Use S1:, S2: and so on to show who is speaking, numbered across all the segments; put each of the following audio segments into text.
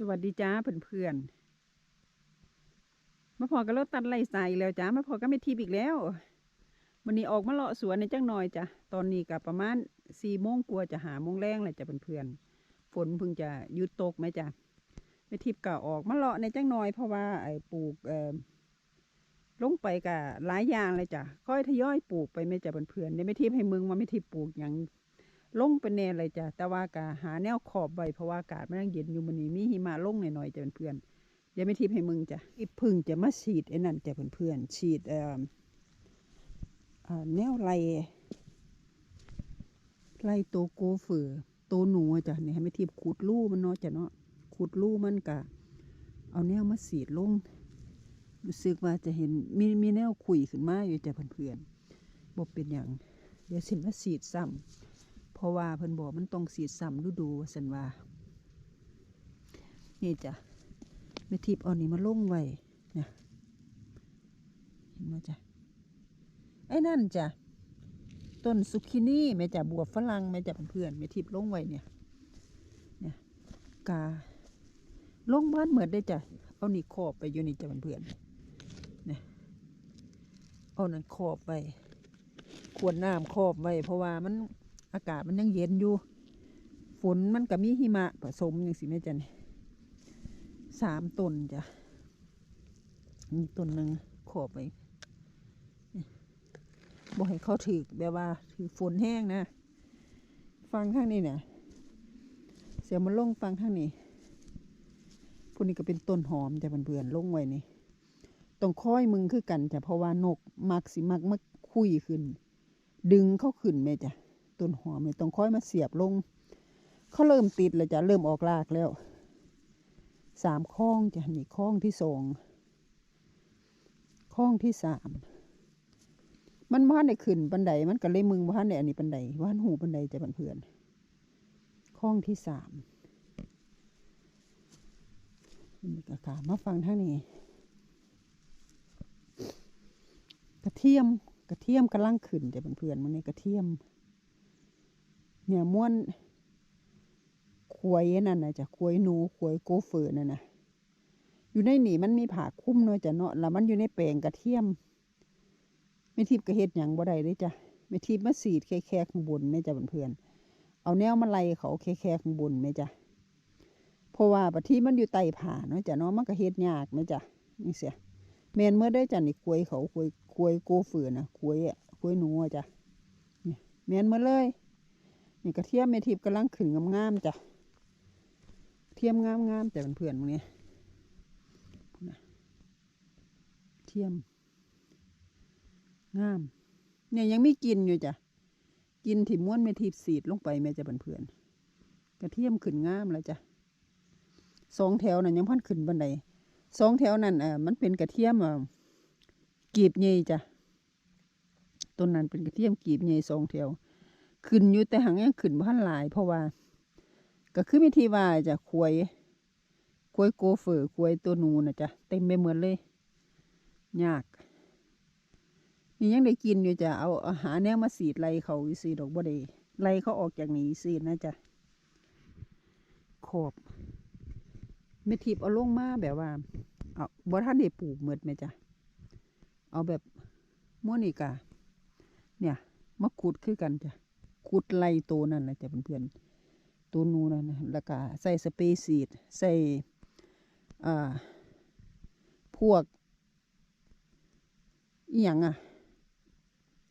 S1: สวัสดีจ้าเพื่อนๆมาพอกับรถตัดไล่ใส่แล้วจ้ามาพอก็ไม่ทิพย์อีกแล้ววันนี้ออกมาเลาะสวนในจังหน่อยจ้ะตอนนี้กับประมาณสี่โมงกลัวจะหาโมงแรงแหละจ้ะเพื่อนๆฝนเพิ่งจะหยุดตกไหมจ้ะไม่ทิพก็ออกมาเลาะในจังหน่อยเพราะว่าไอ้ปลูกเอ่อลงไปกับหลายอย่างเลยจ้ะค่อยทยอยปลูกไปไม่จ้ะเพื่อนๆเดี๋ยวไม่ทิพให้มึงมาไม่ทิพปลูกอย่าง ลงเป็นแน่เลยจ้ะแต่ว่ากะหาแนวขอบไว้เพราะว่าอากาศมันยังเย็นอยู่มันนี้มีหิมะลงหน่อยๆจ้ะเพื่อนๆเดี๋ยวไม่ทิพย์ให้มึงจ้ะอีพึ่งจะมาฉีดไอ้นั่นจ้ะเพื่อนๆฉีดเอ่อเอ่อแนวไรไรตัวโกเฟือโตหนูจ้ะเนี่ยให้ไม่ทิพย์ขุดรูมันเนาะจ้ะเนาะขุดรูมันกะ เอาแนวมาฉีดลงรู้สึกว่าจะเห็นมีมีแนวขุยขึ้นมาอยู่จ้ะเพื่อนๆบ่เป็นอย่างเดี๋ยวสิมาฉีดซ้ำ เพราะว่าเพิ่นบอกมันต้องสีดซ้ำฤดูสันว่า นี่จ้ะแม่ทิพย์เอานี่มาลงไว้เนี่ยเห็นไหมจ้ะไอ้นั่นจ้ะต้นซุกินี่แม่จ้ะบวบฝรั่งแม่จ้ะเพื่อนๆแม่ทิพย์ลงไว้เนี่ยเนี่ยกาลงบ้านเหมือนได้จ้ะเอานี่ขอบไปอยู่นี่จ้ะเพื่อนเนี่ยเอานั่นขอบไปขวดน้ำขอบไว้เพราะว่ามัน อากาศมันยังเย็นอยู่ ฝนมันก็มีหิมะผสมอย่างสิแม่จันสามต้นจ้ะมีต้นหนึ่งขอบไปบอกให้เขาถือแบบว่าถือฝนแห้งนะ ฟังข้างนี้เนี่ยเสียมันลงฟังข้างนี้พวกนี้ก็เป็นต้นหอมจะเพื่อนๆลงไว้นี่ต้องค่อยมึงคือกันจ้ะเพราะว่านกมักสิมักมักคุยขึ้น ดึงเข้าขึ้นแม่จ้ะ ต้นหอมนี่ต้องค่อยมาเสียบลง เขาเริ่มติดแล้วจ้ะเริ่มออกรากแล้วสามข้องจ้ะนี่ข้องที่สองข้องที่สามมันบ้านได้ขึ้นบันไดมันก็เลยมึงบ้านได้อันนี้บันไดบ้านหูบันไดจะเพื่อนข้องที่สามนี่ก็ขามาฟังท่างนี้กระเทียมกระเทียมกำลังขึ้นจะเพื่อนมันนี่กระเทียม เนี่ยม้วนควยนั่นนะจ้ะควยหนูควยโกเฟอร์นั่นนะอยู่ในหนีมันมีผ่าคุ้มเนาะจ้ะเนาะแล้วมันอยู่ในแปลงกระเทียมไม่ทิพกระเฮ็ดหยังบ่ได้เลยจ้ะไม่ทิพมาสีดแค่แค่ข้างบนแม่จ้ะเพื่อนๆเอาแนวมาไล่เขาแค่แค่ข้างบนแม่จ้ะเพราะว่าปะที่มันอยู่ใต้ผ่าเนาะจ้ะเนาะมันก็เฮ็ดยากแม่จ้ะนี่เสียแมนเมื่อได้จ้ะนี่ควยเขาควยควยโกเฟอร์นะควยอะควยหนูอะจ้ะนี่แมนเมื่อเลย นี่กระเทียมเมทิพกำลังขึ้นงามๆจ้ะเทียมงามๆแต่เพื่อนๆมึงนี่ยเทียม งาม เนี่ยยังไม่กินอยู่จ้ะกินถิ่ม้วนเมทิพสีดลงไปแม่จะเพื่อนๆกระเทียมขึ้นงามแล้วจ้ะสองแถวนั่นยังพันขึ้นบันไดสองแถวนั่นอะมันเป็นกระเทียมอะกีบใหญ่จ้ะต้นนั้นเป็นกระเทียมกีบใหญ่สองแถว ขึ้นอยู่แต่หังยังขึ้นพันหลาย เพราะว่า ก็คือมีที่ว่าจะควยควยโกเฟอร์ควยตัวนูนะจ๊ะเต็มไปหมดเลย ยากนี่ยังได้กินอยู่จ้ะเอาอาหารแนวมาสีดไรเขาสีดอกบ่ได้ไรเขาออกจากนี้สีดนะจ๊ะขอบไม่ทิพเอาลงมาแบบว่าเอาบ่ท่านได้ปลูกเหมือดไหมจ๊ะเอาแบบม้วนอีกาเนี่ยมาขุดคือกันจ้ะ ขุดไล่ตัวนั่นแหละจ้ะเพื่อนๆตัวนูนั่นนะแล้วก็ใส่สเปรย์ซีดใส่อ่าพวกอีหยังอะ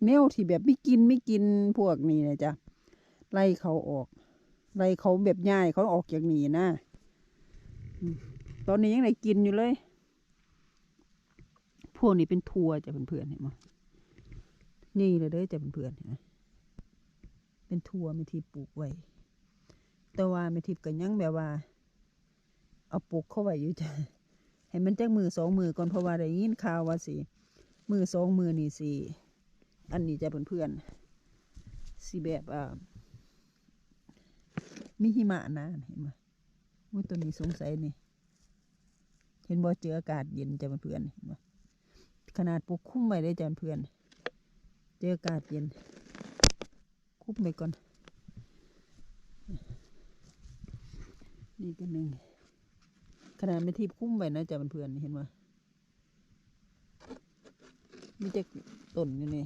S1: แนวที่แบบไม่กินไม่กินพวกนี้นะจ้ะไล่เขาออกไล่เขาแบบง่ายเขาออกจากนี้นะตอนนี้ยังได้กินอยู่เลย พวกนี้เป็นทัวจ้ะเพื่อนๆเห็นไหมนี่เลยเด้อจ้ะเพื่อนๆเห็นไหม เป็นทัวไม่ทิปลูกไว้แต่ว่าไม่ทิก็ยังแบบว่า เอาปลูกเข้าไว้อยู่จ้ะให้มันจักมือสองมือก่อนเพราะว่าได้ยินข่าวว่าสิมือสองมือนี่สิอันนี้จะเพื่อนๆสิแบบอ่ามีหิมะนะเห็นไหมอุ้ยตัวนี้สงสัยนี่ เห็นบ่เจออากาศเย็นจะเพื่อนเห็นไหมขนาดปลูกคุ้มไว้ได้จ้ะเพื่อน เจออากาศเย็น คุบไปก่อน นี่ก็หนึ่งขนาดไม่ทิพคุ้มไว้นะจ๊ะเพื่อนๆเห็นไหมมีแต่ต้นอยู่นี่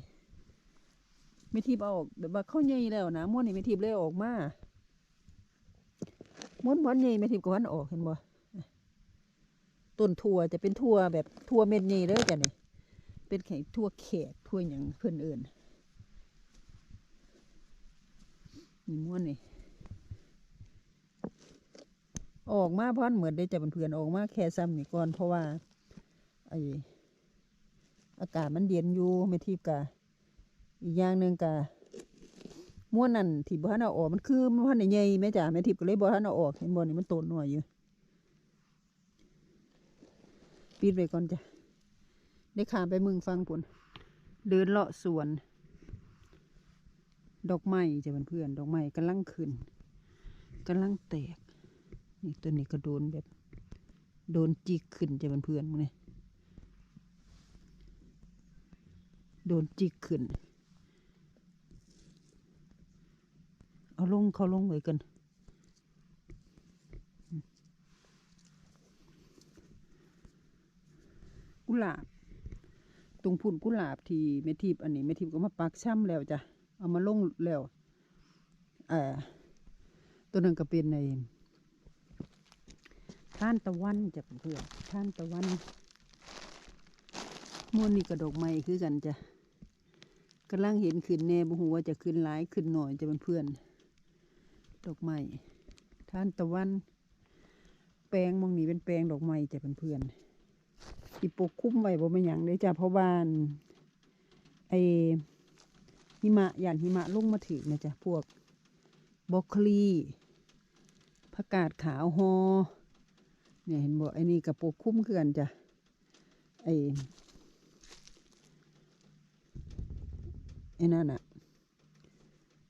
S1: ไม่ทิพเอาออกแบบว่าเข้าใหญ่แล้วนะม้วนนี่ไม่ทิพเลยออกมาม้วนบอลใหญ่ไม่ทิพก็วันออกเห็นบ่ต้นถั่วจะเป็นถั่วแบบถั่วเม็ดใหญ่เลยจ้ะนี่เป็นแข็งถั่วแขกถั่วอย่างเพื่อนเอื่น นี่ม้วนนี่ออกมาพราะเหมือนได้จะเป็นเพื่อนออกมาแค่ซ้ำนี่ก่อน เพราะว่าไออากาศมันเย็นอยู่ไม่ทิพกะอีกอย่างหนึ่งกะม้วนนั่นที่บ้านเอาออกมันคือมันพันใหญ่แม่จ๋าแม่ทิพก็เลยบ้านเอาออกเห็นบ่นี่มันโตนหน่อยอยู่ปิดไว้ก่อนจ้ะได้ขามไปมึงฟังปุ่นเดินเลาะสวน ดอกไม้จะเป็นเพื่อนดอกไม้กำลังขึ้นกำลังแตก นี่ตัวนี้ก็โดนแบบ โดนจิกขึ้นจะเป็นเพื่อนมึงเนี่ยโดนจิกขึ้น เอาลงเขาลงไว้กันกุหลาบ ตรงพุ่นกุหลาบที่เมทิพอันนี้เมทิพก็มาปักช่ำแล้วจ้ะ เอามาลงแล้วอ่อตัวนั้นก็เป็นในท่านตะวันจะเพื่อนท่านตะวันม้วนนี่กระดอกไม้คือกันจ้ะกำลังเห็นขึ้นแน่บ่ฮู้ว่าจะขึ้นหลายขึ้นหน่อยจะเป็นเพื่อน ดอกไม้ท่านตะวัน แปลงมองนี้เป็นแปลงดอกไม้จะเป็นเพื่อนที่ปกคุ้มไว้บ่เป็นหยังเลยจ้ะเพราะว่านไอ หิมะหย่านหิมะลงมาถึงนะจ๊ะพวกบอกคลีผักกาดขาวฮอเนี่ยเห็นบอกไอ้นี่กับปกคุ้มคือกันจ้ะไอ้ไอ้นั่นอะ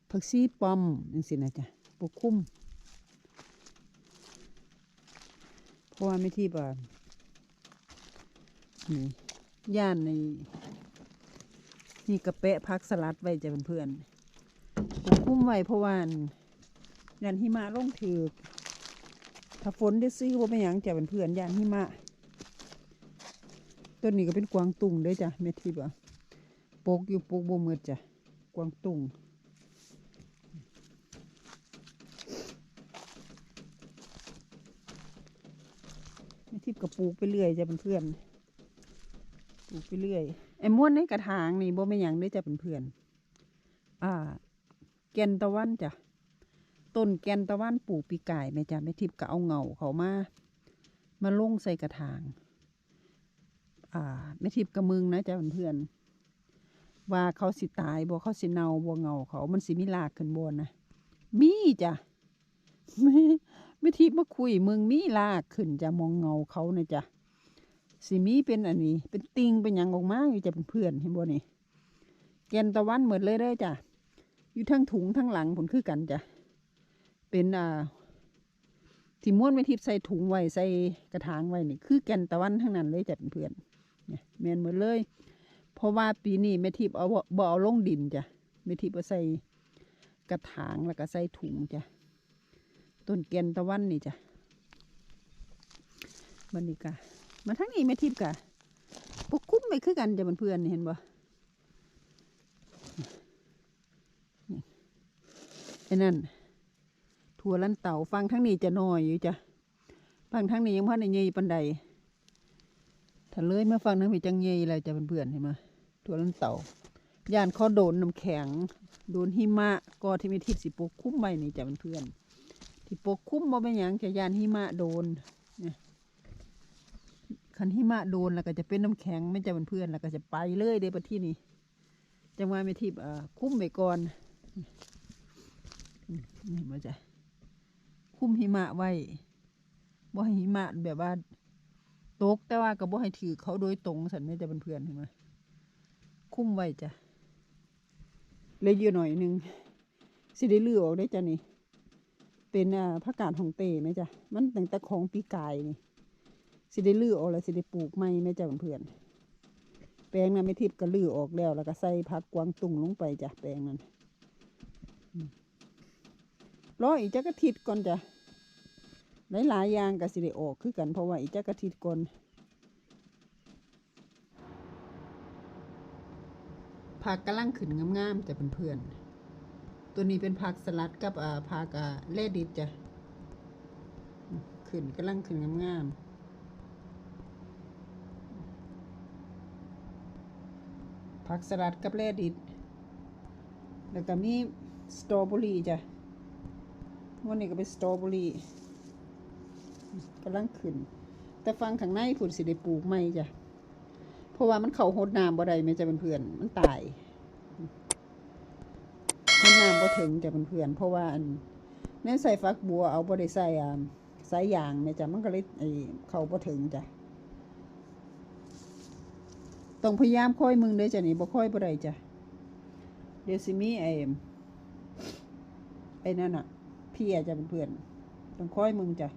S1: ผักซีปอมนั่นสินะจ้ะปกคุ้มเพราะว่าไม่ที่บ่านี่ย่านใน นี่กระเปะพักสลัดไว้จะเป็นเพื่อนปกคุ้มไว้เพราะว่ายันหิมะลงถือถ้าฝนได้ซื้อว่าเป็นหยังจะเป็นเพื่อนยานหิมะต้นนี้ก็เป็นกวางตุงด้วยจ้ะเมทิบอะปลูกอยู่ปลูกบ่มืดจ้ะกวางตุงเมทิบก็ปลูกไปเรื่อยจะเป็นเพื่อน ปลูกไปเรื่อยไอ้ม้วนในกระถางนี่บ่เป็นหยังเด้จะเป็นเพื่อนอ่า แกนตะวันจ้ะต้นแกนตะวันปลูกปีกายแม่จ้าแม่ทิพย์ก็เอาเงาเขามามาลงใส่กระถาง อ่าแม่ทิพย์กับมึงนะจ้าเพื่อนว่าเขาสิตายบ่เขาสิเนาบ่เงาเขามันสิมีลากขึ้นบนนะมีจ้ะแม่ทิพย์มาคุยมึงมีลากขึ้นจะมองเงาเขานะจ้ะ สิมีเป็นอันนี้ เป็นติงเป็นหยังออกมาอยู่จะเป็นเพื่อนเห็นบ่นี่แกนตะวันเหมือนเลยเด้จ้ะอยู่ทั้งถุงทั้งหลังผลคือกันจ้ะเป็นอ่าที่ม้วนไม่ทิพใส่ถุงไว้ใส่กระถางไว้นี่คือแกนตะวันทั้งนั้นเลยจ้ะเพื่อนเนี่ยแมนเหมดเลย เพราะว่าปีนี้แม่ทิพเอาบ่เอาลงดินจ้ะแม่ทิพเอาใส่กระถางแล้วก็ใส่ถุงจ้ะต้นแกนตะวันนี่จ้ะบันนี้กะ มาทั้งนี้แม่ทิพย์กะปกคุ้มไปคือกันจะเพื่อนเห็นบ่ไอ้นั่นถั่วลันเต่าฟังทั้งนี้จะน้อยอยู่จ้ะฟังทั้งนี้ยังพันในใหญ่ปันใดถ้าเลยมาฟังนั้นมีจังใหญ่เลยจะเพื่อนเห็นไหมถั่วลันเต่าย่านเขาโดนน้ำแข็ง โดนหิมะก็ที่มีทิศสิปกคุ้มไว้นี่จะเพื่อนที่ปกคุ้มบ่เป็นหยังจะย่านหิมะโดน คันหิมะโดนแล้วก็จะเป็นน้ำแข็งไม่จะเพื่อนแล้วก็จะไปเลยเด้ประที่นี่จังว่าไม่ทิพย์อ่าคุ้มไปก่อนนี่มาจ้ะคุ้มหิมะไว้บ่ให้หิมะแบบว่าตกแต่ว่าก็บ่ให้ถือเขาโดยตรงสันไม่จะเป็นเพื่อนเห็นไหมคุ้มไว้จ้ะเลยอยู่หน่อยหนึงสิได้เลือออกได้จ้ะนี่ เป็นอ่าผักกาดของเตไหมจ้ะมันตั้งแต่ของปีกายนี่ สิได้เลือออกแล้วสิได้ปลูกใหม่ไหมจ้ะเพื่อนแปลงนั้นไม่ทิพย์ก็ลือออกแล้ว แล้วก็ใส่ผักกวางตุ้งลงไปจ้ะแปลงนั้นรออีกจักอาทิตย์ก่อนจ้ะหลายๆอย่างก็สิได้ออกคือกันเพราะว่าอีจักอาทิตย์ก่อนผักกำลังขึ้นงามๆจ้ะเพื่อนๆตัวนี้เป็นผักสลัดกับอ่าผักอ่าเลดิสจ้ะอืมขึ้นกำลังขึ้นงามๆ ผักสลัดกับเลดิสแล้วก็มีสตรอเบอรี่จ้ะวันนี้ก็เป็นสตรอเบอรี่กำลังขึ้น แต่ฟังข้างในผุนสิได้ปลูกไม่จ้ะเพราะว่ามันเข้าหดน้ำบ่ได้แม่จ้ะเพื่อนๆมันตายหดน้ำบ่ถึงจ้ะเพื่อนๆเพราะว่าอันแน่ใส่ฟักบัวเอาบ่ได้ใส่อ่าสายยางแม่จ้ะมันก็เลยไอเข้าบ่ถึงจ้ะ ต้องพยายามค่อยมึงเด้อจ้ะนี่บ่ค่อยบ่ได้จ้ะเดี๋ยวสิมีไอ้ไอ้นั่นอะพี่อาจจะเพื่อนต้องค่อยมึงจ้ะ